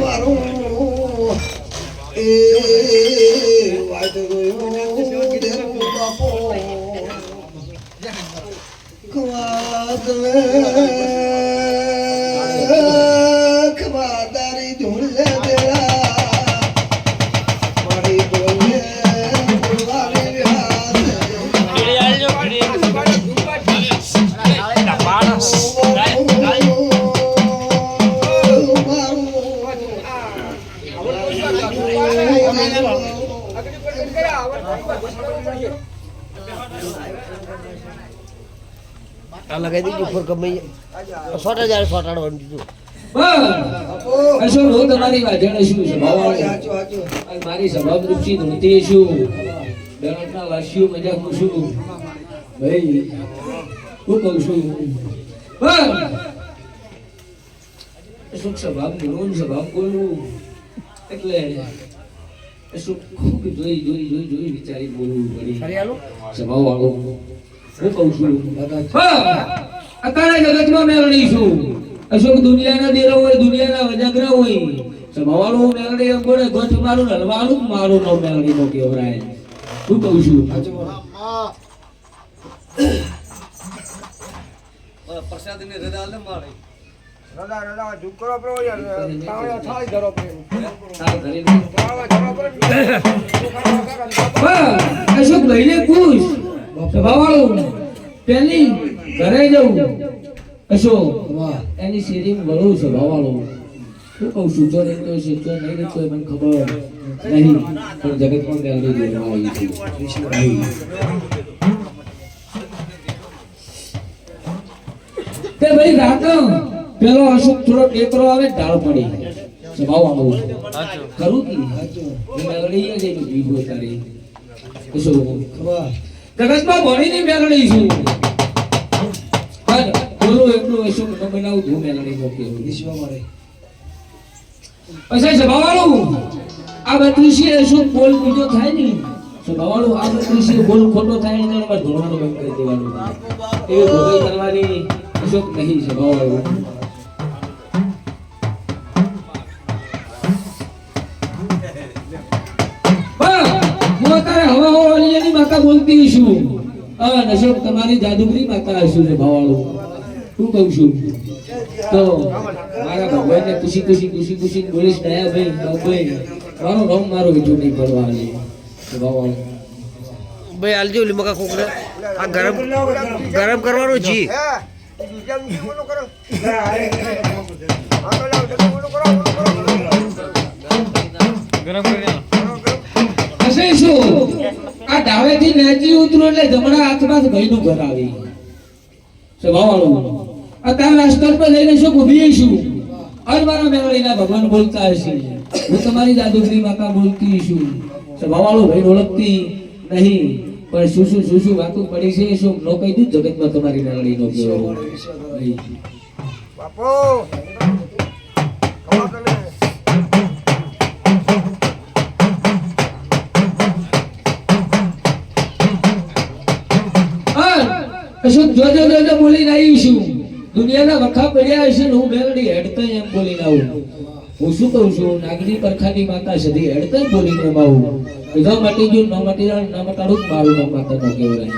મારું એ દેવું બાપો. ખવાદવે આ લગાવી દીધું ઉપર કમાઈ સોટ હજાર સોટાડવાનું દીધું. અશોક હું તમારી વાજણ શું ધૂણતી છું દરરોજના વાસીઓ મજા હું છું ભાઈ હું કહું છું. અશોક સભામ બોલવું સ્વભાવ? બોલવું એટલે અશોક ખૂબ જોઈ જોઈ જોઈ જોઈ વિચારી બોલવું પડી. સભાવાળો હું કહું છું હા, અત્યારે જગતમાં મેળણી છું અશોક દુનિયાના દેરો હોય દુનિયાના વજાગરા હોય. સભાવાળું મેળણી એમ બોલે ગોઠ મારું ને હલવાળું મારું નો મેળણી નો કેવરાય હું કહું છું. તાર ઘરે અશોક ભાઈને પૂછ સભાવાળું, પેલી ઘરે જવું અશોક, એની શેરી વળું છે ભાવાળું શું આવી તે ભાઈ રાતો પેલો અશોક થોડો ટેકરો આવે, ઢાળ પડી. સ્વભાવવાનો છું પછી સ્વભાવવાળું આ બત્રીસી શું? બોલ બીજો થાય ને સ્વભાવવાળું આ ખોટો થાય ને બંધ નહીં માતા બોલતી છું હા અશોક તમારી જાદુગરી માતા હશું છે ભાવાળું. શું કહું છું. તો મારા ભગવાનને ખુશી ખુશી ખુશી ખુશી બોલીશ દયા ભાઈ ભાઈ મારો રંગ મારો વીજું નહીં પડવા ભાવાળું. ભાઈ આલજો લીમકા કોકને. આ ગરમ ગરમ કરવાનું જી હશે શું આ ડાવેથી નેચી ઉતરો એટલે જમણા હાથમાં ભાઈનું ઘર આવી. સ્વભાવવાળું. આ તારા રસ્તા પર લઈને શું ઊભી છું અર મારા મેળવીના ભગવાન બોલતા હશે. હું તમારી જાદુગરી માતા બોલતી છું. સ્વભાવવાળું ભાઈ ઓળખતી નહીં. પણ શું શું શું શું વાતું પડી છે શું નો કહી દીધું જગતમાં તમારી મેળવી નો નહીં. જોજો જોજો બોલીને આવી છું. દુનિયાના વખા પડ્યા હશે ને હું મેલડી હેડતા એમ બોલીને આવું. હું શું કહું છું? નાગની પરખાની માતા સધી હેડતા બોલીને એમ આવું કીધા મટી ગયું ન મટી જાય ન મટાડું મારું નામ માતા નો કહેવાય.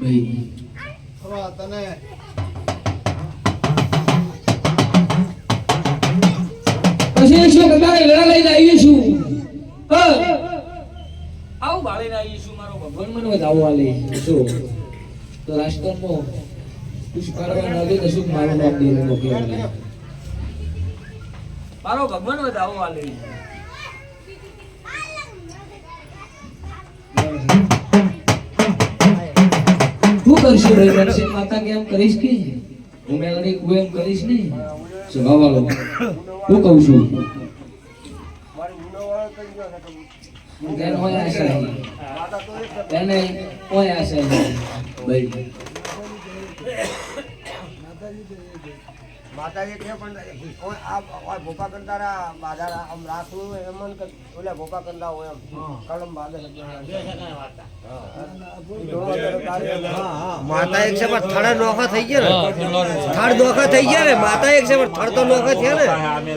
ભાઈ. પછી શું કદાચ વેળા લઈને આવી છું? આવું બાળીને આવી છું મારો ભગવાન મને વધાવો લઈ શું તો રાજકારણમાં કુછ કરવા ના તો શું મારું નામ દે મારો ભગવાન વધાવો આલે શું કરશું ભાઈ? માતા કેમ કરીશ કે હું મેલડી એમ કરીશ નહીં? સ્વભાવ વાળો હું કહું છું? તેને હોય આશા નહીં. તેને હોય આશા નહીં. ભાઈ માતાજી કે પણ કોઈ આ આ ભોપા કરતા બાધા આમ રાખવું એમ ઓલા ભોપા કરતા હોય એમ. કલમ બાંધે માતા એક છે પણ થડા નોખા થઈ ગયા ને. થડ નોખા થઈ ગયા. ને. માતા એક છે પણ થડ તો નોખા થયા ને.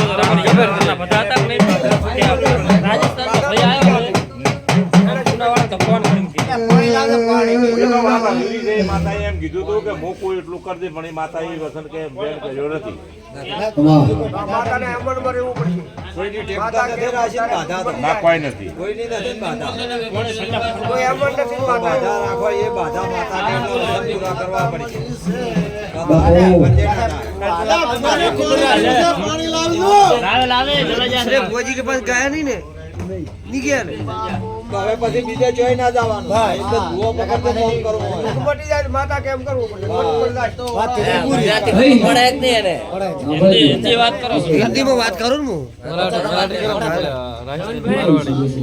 એટલું કરી દે પણ એ માતા એ વસન કે બેન કર્યો નથી. રહેવું પડશે. ના કોઈ નથી. માતા અરે ભુવાજી કે પાસ ગયા નહીં ને નહીં ફોન કરવો મટી જાય માતા કેમ કરવું? પડશે મટી જાય હિન્દીમાં વાત કરું ને હું.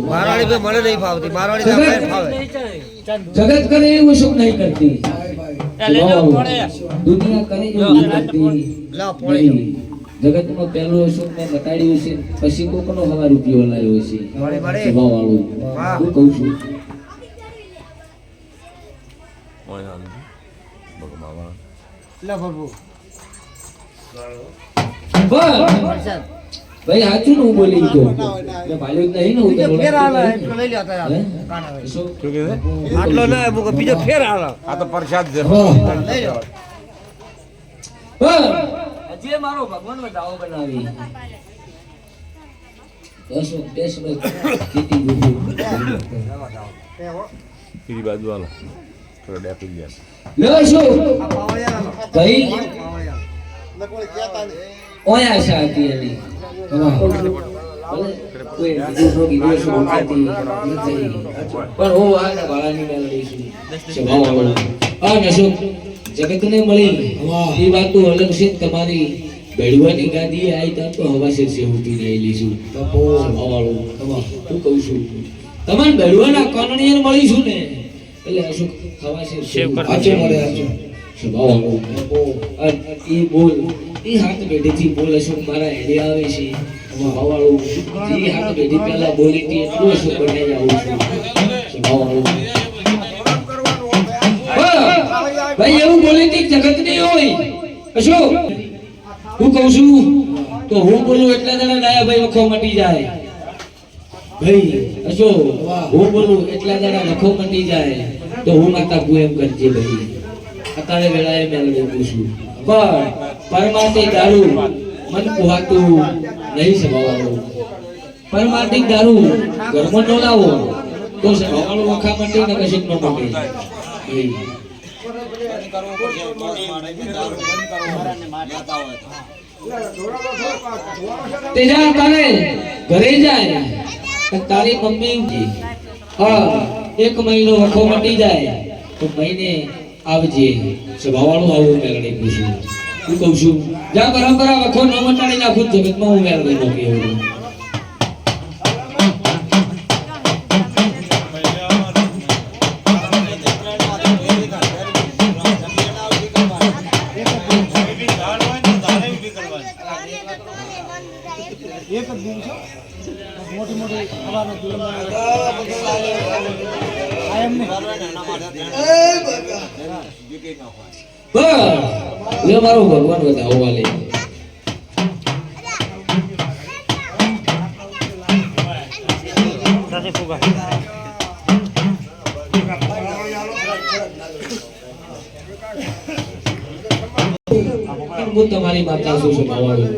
મારવાડી. ભાઈ મને નહીં ફાવતી. મારવાડી ફાવે. જગત કરે એવું સુખ નહીં કરતી. દુનિયા કરે એવું કરતી. લા નહીં. જગતમાં પહેલું સુખ મેં બતાડ્યું છે પછી કોકનો હવા રૂપિયો લાવ્યો છે. સ્વભાવ વાળું હું કહું છું. ભાઈ સાચું ને હું બોલી ગયો. ભાલ્યું નહીં ને. હું ફેર આવે ઓળખતો એટલો લઈ લેતા હે? યાર. શું? શું કીધું આટલો ના બીજો ફેર આવે આ તો પ્રસાદ. હજી મારો ભગવાન દાવો બનાવી. દસ દસ ખેતી બીજી બાજુ હાલો. થોડો ડેપી ગયા. લો શું. ભાઈ? હતી એની શું શું. પણ હું આ વાળાની મેળવી છું. નશો જગતને મળી. એ વાત તો અલગ છે. તમારી બેડવાની ગાદી આવી ત્યાં તો હવા છે છે ઉતી રહેલી છું સ્વભાવ વાળો હું કહું છું? તમારે બેડવાના કાનણીએ મળી છું ને? એટલે અશોક હવા છે મળે સ્વભાવ વાળો આ ઈ બોલ એ હાથ પેઢીથી બોલ અશોક મારા હેડે આવે છે. સ્વભાવવાળું. ઈ હાથ પેઢી પહેલા બોલી હતી એટલું અશોક બનાવી જ આવું છું. સ્વભાવવાળું. ભાઈ એવું જગત નહીં હોય શું? હું કહું છું, તો હું બોલું એટલા જણા ડાયા ભાઈ વખો મટી જાય. ભાઈ અશો હું બોલું એટલા જણા વખો મટી જાય. તો હું માતા કુ એમ કરજે ભાઈ. અત્યારે વેળાએ મેળવી છું પણ પરમાતે દારૂ મન કુહાતું નહીં સમાવાનું પરમાર્થિક દારૂ ઘરમાં ન લાવો, તો સ્વભાવવાળું વખા મટી ને કશું ન માટે ભાઈ. તે. જા તારે ઘરે જાય તો તારી મમ્મી હા એક મહિનો વખો મટી જાય તો મહિને આવજે. સ્વભાવવાળું આવું મેળવી પૂછું. હું કહું છું જા પરંપરા વખો ન મટાડી નાખું જગતમાં હું નાખી એવું. બસ લે મારો ભગવાન બતાવો હું તમારી માતા છું સ્વભાવવાળું.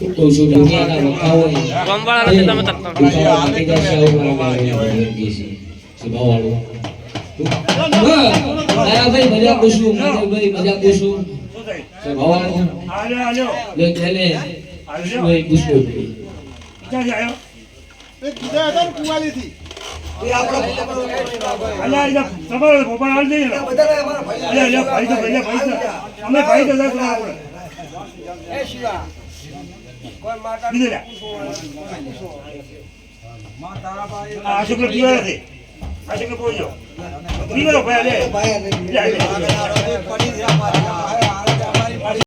હું કહું છું દુનિયાના વખા હોય એ દુખાવા મટી જશે આવું મારા ભગવાન કહે છે. દાદાભાઈ મજા પૂછું ભાઈ મજા પૂછું સ્વભાવવાળું. લે ખેલે ભાઈ પૂછવું ક્યાં અલ્યા તમારો ભોપાલ હાલ જઈએ ને અલ્યા અલ્યા ભાઈ તો ભાઈ ભાઈ તો અમે ભાઈ તો દસ આપણે એ શિવા કોઈ માતા આ શુક્લ પીવા નથી. આ શુક્લ પહોંચો પીવો ભાઈ લે. પડી